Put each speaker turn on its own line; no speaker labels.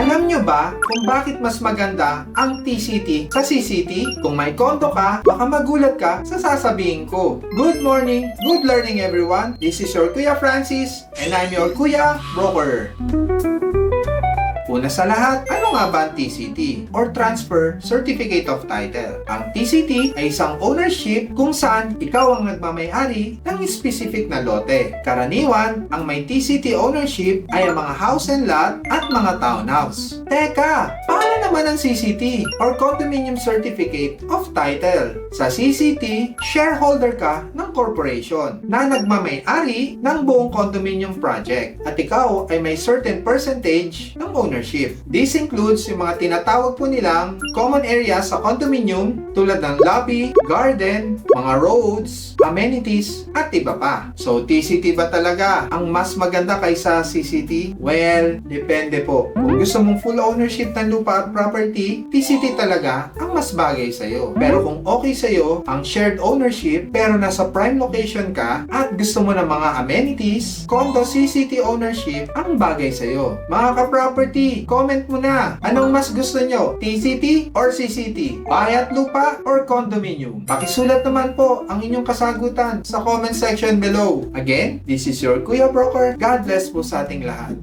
Alam nyo ba kung bakit mas maganda ang TCT sa CCT? Kung may kondo ka, baka magulat ka sa sasabihin ko. Good morning, good learning everyone. This is your Kuya Francis and I'm your Kuya Broker. Una sa lahat, ano nga ba ang TCT or Transfer Certificate of Title? Ang TCT ay isang ownership kung saan ikaw ang nagmamayari ng specific na lote. Karaniwan, ang may TCT ownership ay ang mga house and lot at mga townhouse. Teka, paano naman ang CCT or Condominium Certificate of Title? Sa CCT, shareholder ka ng corporation na nagmamayari ng buong condominium project at ikaw ay may certain percentage ng ownership. This includes yung mga tinatawag po nilang common areas sa condominium tulad ng lobby, garden, mga roads, amenities, at iba pa. So, TCT ba talaga ang mas maganda kaysa CCT? Well, depende po. Kung gusto mong full ownership ng lupa at property, TCT talaga ang mas bagay sa'yo. Pero kung okay sa'yo ang shared ownership pero nasa prime location ka at gusto mo ng mga amenities, condo CCT ownership ang bagay sa'yo. Mga ka-property, comment mo na. Anong mas gusto nyo? TCT or CCT? Bayat lupa or condominium? Pakisulat naman po ang inyong kasagutan sa comment section below. Again, this is your Kuya Broker. God bless po sa ating lahat.